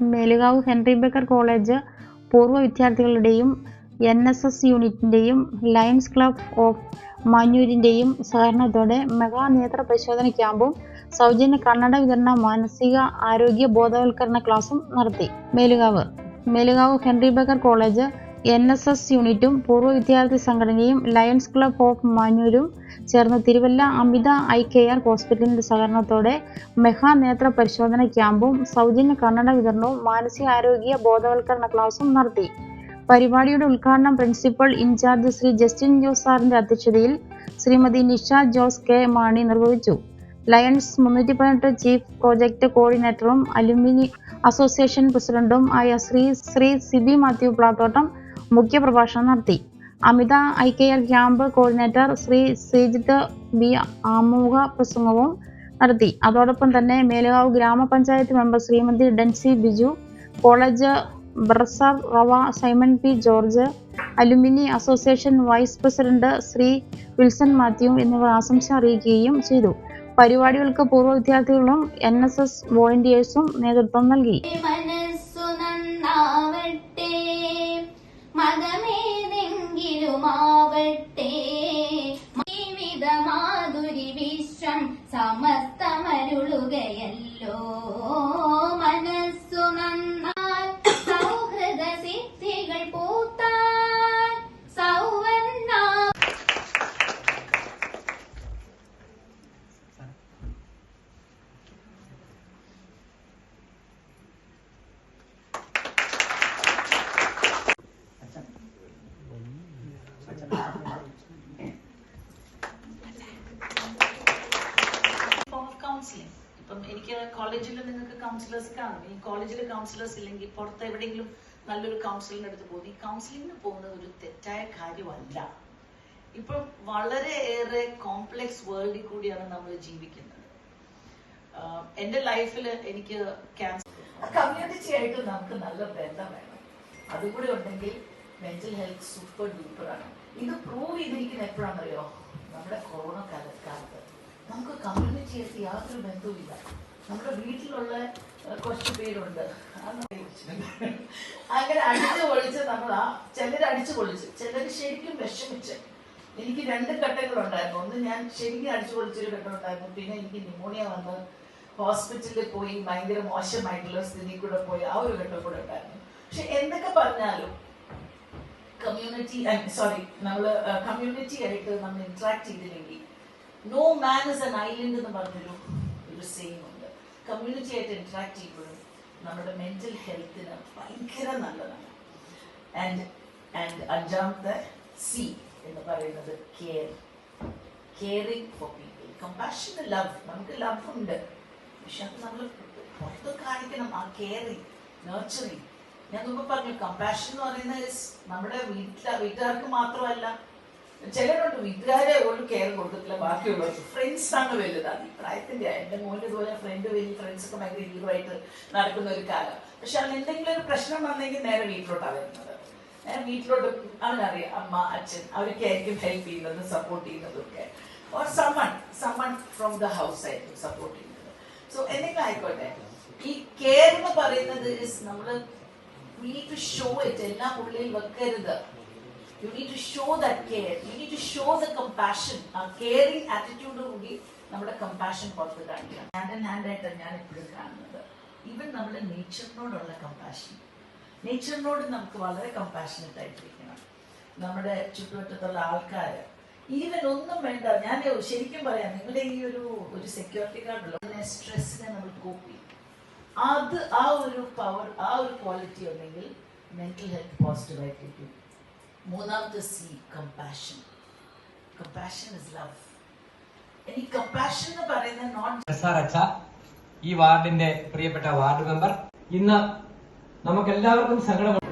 Melukavu Henry Baker college പൂർവ വിദ്യാർത്ഥികളുടെയും N S S യൂണിറ്റിന്റെയും ലയൺസ് ക്ലബ് ഓഫ് മാഞ്ഞൂരിന്റെയും സഹകരണത്തോടെ മെഗാ നേത്ര പരിശോധന ക്യാമ്പും സൗജന്യ കണ്ണട വിതരണ മാനസിക ആരോഗ്യ ബോധവൽക്കരണ ക്ലാസും നടത്തി. Melukavu. Melukavu Henry Baker college N S S യൂണിറ്റും പൂർവ വിദ്യാർത്ഥി സംഘടനയും ലയൺസ് ക്ലബ് ഓഫ് മാഞ്ഞൂരും ചേർന്ന് തിരുവല്ല അമിത ഐ കെയർ ഹോസ്പിറ്റലിന്റെ സഹകരണത്തോടെ മെഹാ നേത്ര പരിശോധന ക്യാമ്പും സൗജന്യ കണ്ണട വിതരണവും മാനസികാരോഗ്യ ബോധവൽക്കരണ ക്ലാസും നടത്തി. പരിപാടിയുടെ ഉദ്ഘാടനം principal in-charge Shri Justin Jose സാറിന്റെ അധ്യക്ഷതയിൽ ശ്രീമതി നിഷ ജോസ് കെ മാണി നിർവഹിച്ചു. ലയൺസ് മുന്നൂറ്റി പതിനെട്ട് ചീഫ് പ്രോജക്ട് കോർഡിനേറ്ററും അലുമിനി അസോസിയേഷൻ പ്രസിഡന്റും ആയ ശ്രീ ശ്രീ സിബി മാത്യു പ്ലാത്തോട്ടം മുഖ്യപ്രഭാഷണം നടത്തി. അമിത I K L camp coordinator Shri Sreejith B ആമുഖ പ്രസംഗവും നടത്തി. അതോടൊപ്പം തന്നെ മേലുകാവ് ഗ്രാമപഞ്ചായത്ത് member Shrimati Densy Biju college bursar Rev Simon P George alumni association vice president Shri Wilson Mathew എന്നിവർ ആശംസ അറിയിക്കുകയും ചെയ്തു. പരിപാടികൾക്ക് പൂർവ വിദ്യാർത്ഥികളും എൻ എസ് എസ് വോളണ്ടിയേഴ്സും നേതൃത്വം നൽകി. സമസ്തമരുളുകയല്ലോ. മനസ്സു നന്നാൽ സൗഹൃദ സിദ്ധികൾ പൂത്താൽ സൗവർണ ഫോം ഓഫ് കൗൺസിലിംഗ് ഇപ്പം എനിക്ക് കോളേജിൽ നിങ്ങൾക്ക് കൗൺസിലേഴ്സ് കാണും. ഈ കോളേജിൽ കൗൺസിലേഴ്സ് ഇല്ലെങ്കിൽ പുറത്ത് എവിടെയെങ്കിലും നല്ലൊരു കൗൺസിലിന്റെ അടുത്ത് പോകുന്നു ഈ കൗൺസിലിങ്ങിന് പോകുന്നത് ഒരു തെറ്റായ കാര്യമല്ല. ഇപ്പൊ വളരെ ഏറെ കോംപ്ലക്സ് വേൾഡിൽ കൂടിയാണ് നമ്മൾ ജീവിക്കുന്നത്. എന്റെ ലൈഫിൽ എനിക്ക് ക്യാൻസർ കമ്മ്യൂണിറ്റി ആയിട്ട് നമുക്ക് നല്ല ബന്ധം വേണം. അതുകൂടി ഉണ്ടെങ്കിൽ മെന്റൽ ഹെൽത്ത് സൂപ്പർ ഡ്യൂപ്പർ ആണ്. ഇത് പ്രൂവ് ചെയ്തിരിക്കുന്ന എപ്പോഴാണെന്നറിയോ? നമ്മുടെ കൊറോണ കാലത്ത്. നമുക്ക് കമ്മ്യൂണിറ്റി ആയിട്ട് യാതൊരു ബന്ധവുമില്ല. നമ്മുടെ വീട്ടിലുള്ള കുറച്ച് പേരുണ്ട്. അങ്ങനെ അടിച്ചു പൊളിച്ച് നമ്മൾ ആ ചിലർ അടിച്ചു പൊളിച്ച് ചിലർ ശരിക്കും വിഷമിച്ച്. എനിക്ക് രണ്ട് ഘട്ടങ്ങളുണ്ടായിരുന്നു. ഒന്ന് ഞാൻ ശരിക്കും അടിച്ചു പൊളിച്ചൊരു ഘട്ടം ഉണ്ടായിരുന്നു പിന്നെ എനിക്ക് ന്യൂമോണിയ വന്ന് ഹോസ്പിറ്റലിൽ പോയി ഭയങ്കര മോശമായിട്ടുള്ള സ്ഥിതി കൂടെ പോയി ആ ഒരു ഘട്ടം കൂടെ ഉണ്ടായിരുന്നു. പക്ഷെ എന്തൊക്കെ പറഞ്ഞാലും കമ്മ്യൂണിറ്റി സോറി നമ്മൾ കമ്മ്യൂണിറ്റി ആയിട്ട് നമ്മൾ ഇന്ററാക്ട് ചെയ്തില്ലെങ്കിൽ no man is an island എന്ന് പറഞ്ഞൊരു ഒരു സെയിം ഉണ്ട് കമ്മ്യൂണിറ്റി ആയിട്ട് ഇന്ററാക്ട് ചെയ്യുമ്പോഴും നമ്മുടെ മെന്റൽ ഹെൽത്തിന് ഭയങ്കര നല്ലതാണ്. ആൻഡ് ആൻഡ് അഞ്ചാമത്തെ സി എന്ന് പറയുന്നത് care caring for people compassion love നമുക്ക് ലവ് ഉണ്ട്. പക്ഷെ അത് നമ്മൾ പുറത്ത് കാണിക്കണം. ആ കെയറിങ് നേർച്ചറിങ് ഞാൻ മുമ്പ് പറഞ്ഞു കമ്പാഷൻ എന്ന് പറയുന്നത് നമ്മുടെ വീട്ടിലെ വീട്ടുകാർക്ക് മാത്രമല്ല ചിലരുണ്ട് വീട്ടുകാരെ പോലും കെയർ കൊടുക്കത്തില്ല ബാക്കിയുള്ളവർ. ഫ്രണ്ട്സ് ആണ് വലുത്. അത് ഈ പ്രായത്തിന്റെ എന്റെ മോന് ഇതുപോലെ ഫ്രണ്ട് വലിയ ഫ്രണ്ട്സ് ഒക്കെ ഭയങ്കര ഹീറോ ആയിട്ട് നടക്കുന്ന ഒരു കാലം. പക്ഷെ അവൻ എന്തെങ്കിലും ഒരു പ്രശ്നം വന്നെങ്കിൽ നേരെ വീട്ടിലോട്ടാണ് വരുന്നത്. നേരെ വീട്ടിലോട്ട് അവനറിയാം അമ്മ അച്ഛൻ അവരൊക്കെ ആയിരിക്കും ഹെൽപ്പ് ചെയ്യുന്നത് സപ്പോർട്ട് ചെയ്യുന്നതും ഒക്കെ. Or someone someone from the house ആയിരിക്കും സപ്പോർട്ട് ചെയ്യുന്നത്. സോ എന്തെങ്കിലും ആയിക്കോട്ടെ. ഈ കെയർ എന്ന് പറയുന്നത് നമ്മൾ നീഡ് ടു ഷോ ഇറ്റ് എല്ലാം ഉള്ളിൽ വെക്കരുത്. You need to show that care you need to show the compassion ആ കെയറിംഗ് ആറ്റിറ്റ്യൂഡ് കൂടി നമ്മുടെ കമ്പാഷൻ പുറത്ത് കാണിക്കുക ഹാൻഡ് ആൻഡ് ഹാൻഡ് ആയിട്ടാണ് ഞാൻ എപ്പോഴും കാണുന്നത്. ഈവൻ നമ്മുടെ നേച്ചറിനോടുള്ള കമ്പാഷൻ നേച്ചറിനോട് നമുക്ക് വളരെ കമ്പാഷനറ്റ് ആയിട്ടിരിക്കണം. നമ്മുടെ ചുറ്റുവട്ടത്തുള്ള ആൾക്കാർ ഈവൻ ഒന്നും വേണ്ട. ഞാൻ ശരിക്കും പറയാം നിങ്ങളുടെ ഈ ഒരു ഒരു സെക്യൂരിറ്റി ഗാർഡുള്ള സ്ട്രെസ്സിനെ നമ്മൾ കോപ്പ് അത് ആ ഒരു പവർ ആ ഒരു ക്വാളിറ്റി ഉണ്ടെങ്കിൽ മെന്റൽ ഹെൽത്ത് പോസിറ്റീവ് ആയിട്ടിരിക്കും. മൂന്നാമത്തെ C compassion compassion is love ഇനി കമ്പാഷൻ എന്ന് പറയുന്നത് നോട്ട് ഈ വാർഡിന്റെ പ്രിയപ്പെട്ട വാർഡ് മെമ്പർ ഇന്ന് നമുക്കെല്ലാവർക്കും സങ്കടം